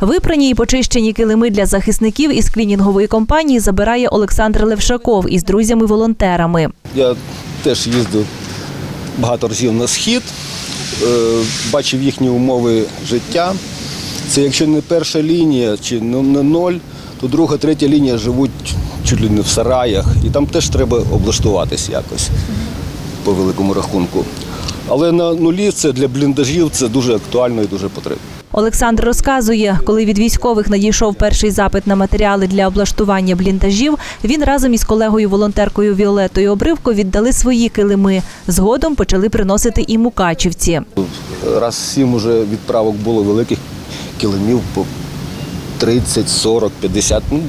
Випрані і почищені килими для захисників із клінінгової компанії забирає Олександр Левшаков із друзями-волонтерами. Я теж їздив багато разів на схід, е, бачив їхні умови життя. Це якщо не перша лінія чи не не ноль, то друга, третя лінія живуть чуть ли не в сараях, і там теж треба облаштуватись якось по великому рахунку. Але на нулі це для бліндажів це дуже актуально і дуже потрібно. Олександр розказує, коли від військових надійшов перший запит на матеріали для облаштування бліндажів, він разом із колегою-волонтеркою Віолетою Обривко віддали свої килими. Згодом почали приносити і мукачівці. Раз сім уже відправок було великих килимів по 30, 40, 50, ну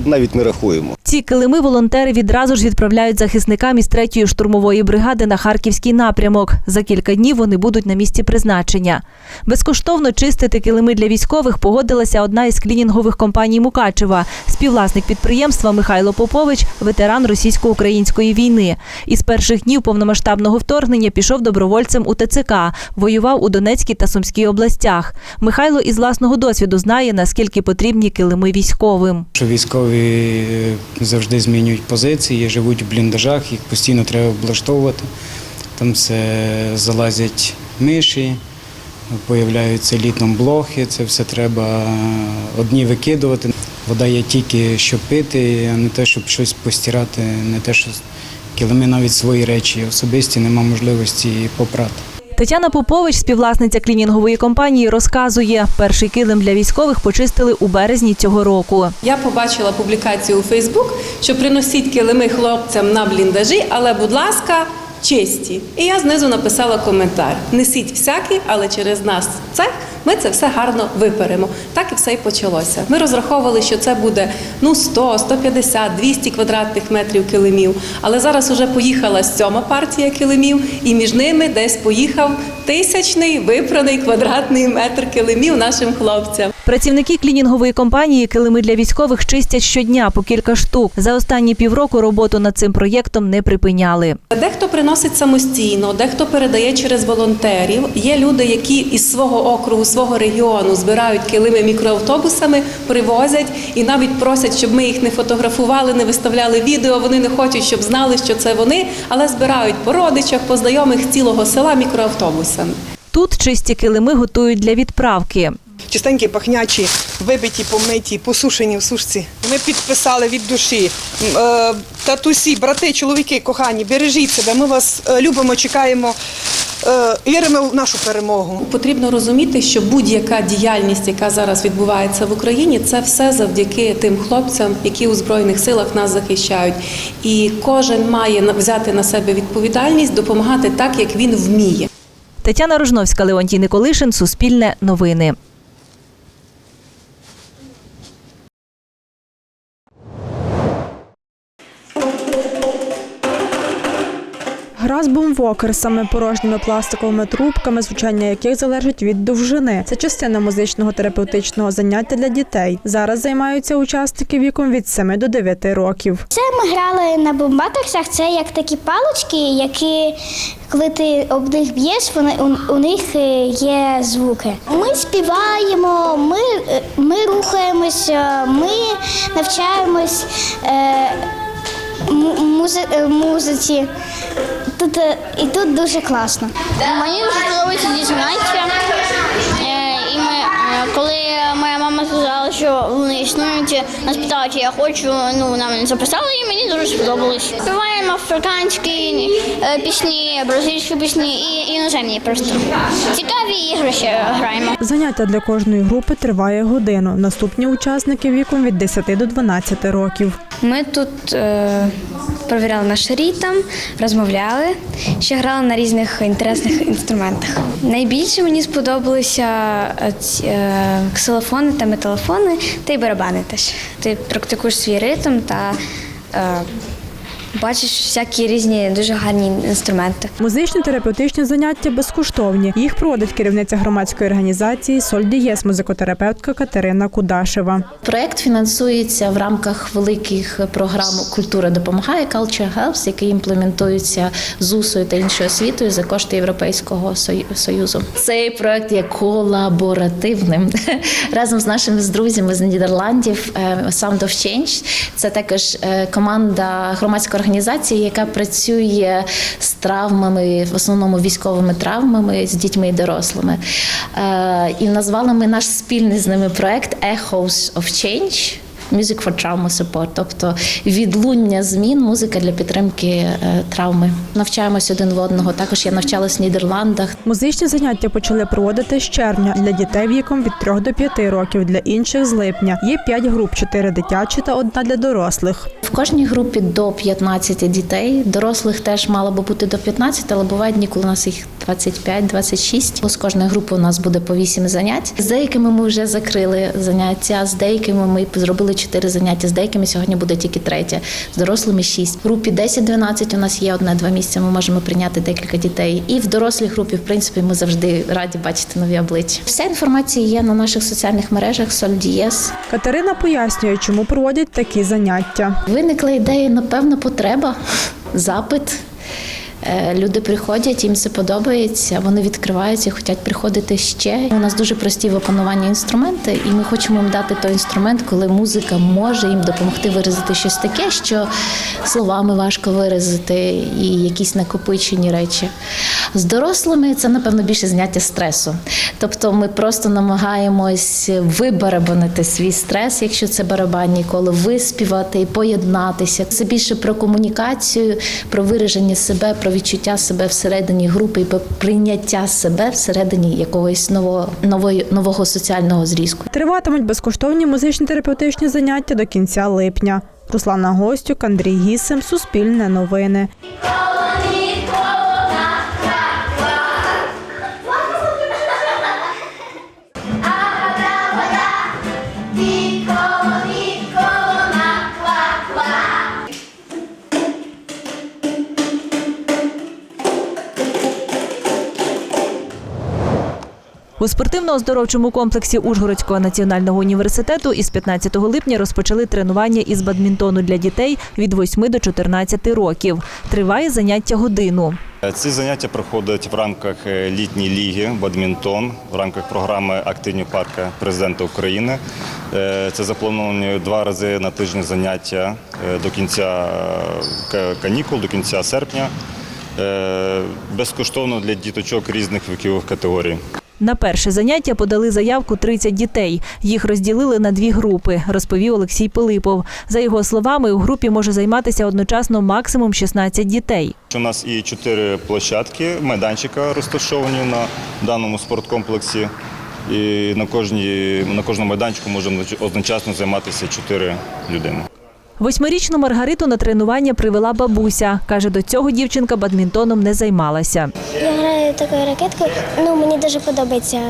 навіть не рахуємо. Ці килими волонтери відразу ж відправляють захисникам із третьої штурмової бригади на харківський напрямок. За кілька днів вони будуть на місці призначення. Безкоштовно чистити килими для військових погодилася одна із клінінгових компаній Мукачева, співвласник підприємства Михайло Попович, ветеран російсько-української війни. Із перших днів повномасштабного вторгнення пішов добровольцем у ТЦК, воював у Донецькій та Сумській областях. Михайло із власного досвіду знає, наскільки потрібні килими військовим. Що військові е, завжди змінюють позиції, живуть в бліндажах, їх постійно треба облаштовувати. Там все залазять миші, появляються літом блохи, це все треба одні викидувати. Вода є тільки щоб пити, а не те, щоб щось постирати, не те, що килими навіть свої речі особисті, нема можливості попрати. Тетяна Попович, співвласниця клінінгової компанії, розказує, перший килим для військових почистили у березні цього року. Я побачила публікацію у Фейсбук, що приносіть килими хлопцям на бліндажі, але, будь ласка, чисті. І я знизу написала коментар: несіть всякі, але через нас це ми це все гарно виперемо. Так і все і почалося. Ми розраховували, що це буде ну 100, 150, 200 квадратних метрів килимів. Але зараз уже поїхала сьома партія килимів, і між ними десь поїхав тисячний випраний квадратний метр килимів нашим хлопцям. Працівники клінінгової компанії килими для військових чистять щодня по кілька штук. За останні півроку роботу над цим проєктом не припиняли. Дехто приносить самостійно, дехто передає через волонтерів. Є люди, які із свого округу, свого регіону збирають килими мікроавтобусами, привозять і навіть просять, щоб ми їх не фотографували, не виставляли відео. Вони не хочуть, щоб знали, що це вони, але збирають по родичах, по знайомих цілого села мікроавтобусами. Тут чисті килими готують для відправки. Чистенькі, пахнячі, вибиті, помиті, посушені в сушці. Ми підписали від душі. Е, Татусі, брати, чоловіки, кохані, бережіть себе. Ми вас е, любимо, чекаємо, е, віримо в нашу перемогу. Потрібно розуміти, що будь-яка діяльність, яка зараз відбувається в Україні, це все завдяки тим хлопцям, які у збройних силах нас захищають. І кожен має взяти на себе відповідальність, допомагати так, як він вміє. Тетяна Рожновська, Леонтій Николишин, Суспільне новини. Гра з бумвокерсами, порожніми пластиковими трубками, звучання яких залежить від довжини. Це частина музичного терапевтичного заняття для дітей. Зараз займаються учасники віком від 7 до 9 років. Це ми грали на бомбатерсах. Це як такі палочки, які коли ти об них б'єш, вони у, у них е, є звуки. Ми співаємо, ми, е, ми рухаємося, ми навчаємось е, музи- е, музиці. Тут е, і тут дуже класно. Мені дуже подобається дізнатися. Е, І ми, е, коли моя мама сказала, що вони існують, нас питали, чи я хочу, ну нам записали, і мені дуже сподобалось. Співаємо африканські е, пісні, бразильські пісні і іноземні просто. Цікаві ігри ще граємо. Заняття для кожної групи триває годину. Наступні учасники віком від 10 до 12 років. Ми тут е, перевіряли наш ритм, розмовляли, ще грали на різних інтересних інструментах. Найбільше мені сподобалися е, ці, е, ксилофони та металофони, та й барабани теж. Ти практикуєш свій ритм та е, бачиш всякі різні дуже гарні інструменти. Музичні терапевтичні заняття безкоштовні. Їх проводить керівниця громадської організації Соль Дієс, музикотерапевтка Катерина Кудашева. Проект фінансується в рамках великих програм Культура допомагає Culture Helps, які імплементуються ЗУСою та іншою освітою за кошти Європейського Сою- Союзу. Цей проект є колаборативним разом з нашими друзями з Нідерландів. е, Sound of Change. Це також е, команда громадської організації, яка працює з травмами, в основному військовими травмами з дітьми і дорослими. Е, І назвали ми наш спільний з ними проект Echoes of Change. Music for Trauma Support, тобто відлуння змін, музика для підтримки е, травми. Навчаємось один в одного. Також я навчалась в Нідерландах. Музичні заняття почали проводити з червня для дітей віком від 3 до 5 років, для інших з липня. Є 5 груп, 4 дитячі та одна для дорослих. В кожній групі до 15 дітей. Дорослих теж мало би бути до 15, але бувають дні, коли у нас їх 25-26. З кожної групи у нас буде по 8 занять. З деякими ми вже закрили заняття, з деякими ми зробили 4 заняття, з деякими сьогодні буде тільки третє, з дорослими 6. В групі 10-12 у нас є одне-два місця. Ми можемо прийняти декілька дітей. І в дорослій групі, в принципі, ми завжди раді бачити нові обличчя. Вся інформація є на наших соціальних мережах Сольдієс. Катерина пояснює, чому проводять такі заняття. Виникла ідея, напевно, потреба, запит. Е, Люди приходять, їм це подобається, вони відкриваються, хочуть приходити ще. У нас дуже прості в опануванні інструменти, і ми хочемо їм дати той інструмент, коли музика може їм допомогти виразити щось таке, що словами важко виразити, і якісь накопичені речі. З дорослими це, напевно, більше зняття стресу. Тобто ми просто намагаємось вибарабанити свій стрес, якщо це барабанні коли виспівати і поєднатися. Це більше про комунікацію, про вираження себе, про відчуття себе всередині групи і прийняття себе всередині якогось нового, нової, нового соціального зрізку. Триватимуть безкоштовні музичні терапевтичні заняття до кінця липня. Руслана Гостюк, Андрій Гісим, Суспільне новини. У спортивно-оздоровчому комплексі Ужгородського національного університету із 15 липня розпочали тренування із бадмінтону для дітей від 8 до 14 років. Триває заняття годину. Ці заняття проходять в рамках е, літньої ліги бадмінтон, в рамках програми Активні парки президента України. Е, Це заплановані два рази на тиждень заняття е, до кінця канікул, до кінця серпня. Безкоштовно для діточок різних вікових категорій. На перше заняття подали заявку 30 дітей. Їх розділили на дві групи, розповів Олексій Пилипов. За його словами, у групі може займатися одночасно максимум 16 дітей. У нас і чотири площадки майданчика розташовані на даному спорткомплексі. І на, кожній, на кожному майданчику може одночасно займатися чотири людини. Восьмирічну Маргариту на тренування привела бабуся. Каже, до цього дівчинка бадмінтоном не займалася. Граю такою ракеткою. Ну, мені дуже подобається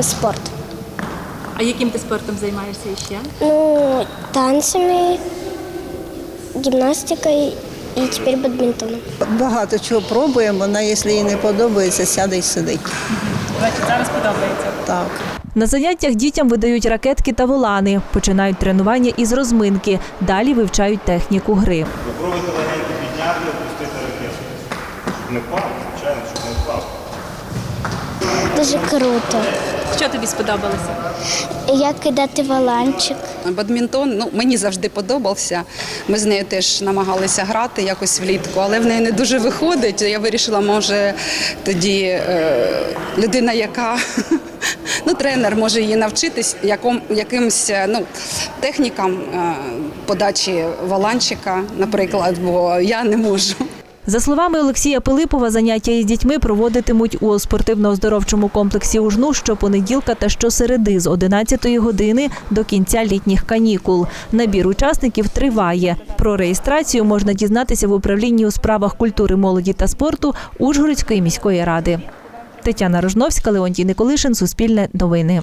спорт. А яким ти спортом займаєшся ще? Ну, танцями, гімнастикою і тепер бадмінтоном. Багато чого пробуємо, вона, якщо їй не подобається, сяде і сидить. Значить, зараз подобається. Так. На заняттях дітям видають ракетки та волани. Починають тренування із розминки. Далі вивчають техніку гри. Попробуйте легенько підняти, опустити ракету. Не впав, звичайно, щоб не впав. Дуже круто. Що тобі сподобалося? Як кидати валанчик. Бадмінтон ну, мені завжди подобався. Ми з нею теж намагалися грати якось влітку, але в неї не дуже виходить. Я вирішила, може тоді е, людина, яка ну, тренер може її навчитись яком, якимсь е, ну, технікам е, подачі валанчика, наприклад, бо я не можу. За словами Олексія Пилипова, заняття із дітьми проводитимуть у спортивно-оздоровчому комплексі УЖНУ щопонеділка та щосереди з 11 години до кінця літніх канікул. Набір учасників триває. Про реєстрацію можна дізнатися в управлінні у справах культури, молоді та спорту Ужгородської міської ради. Тетяна Рожновська, Леонтій Николишин, Суспільне новини.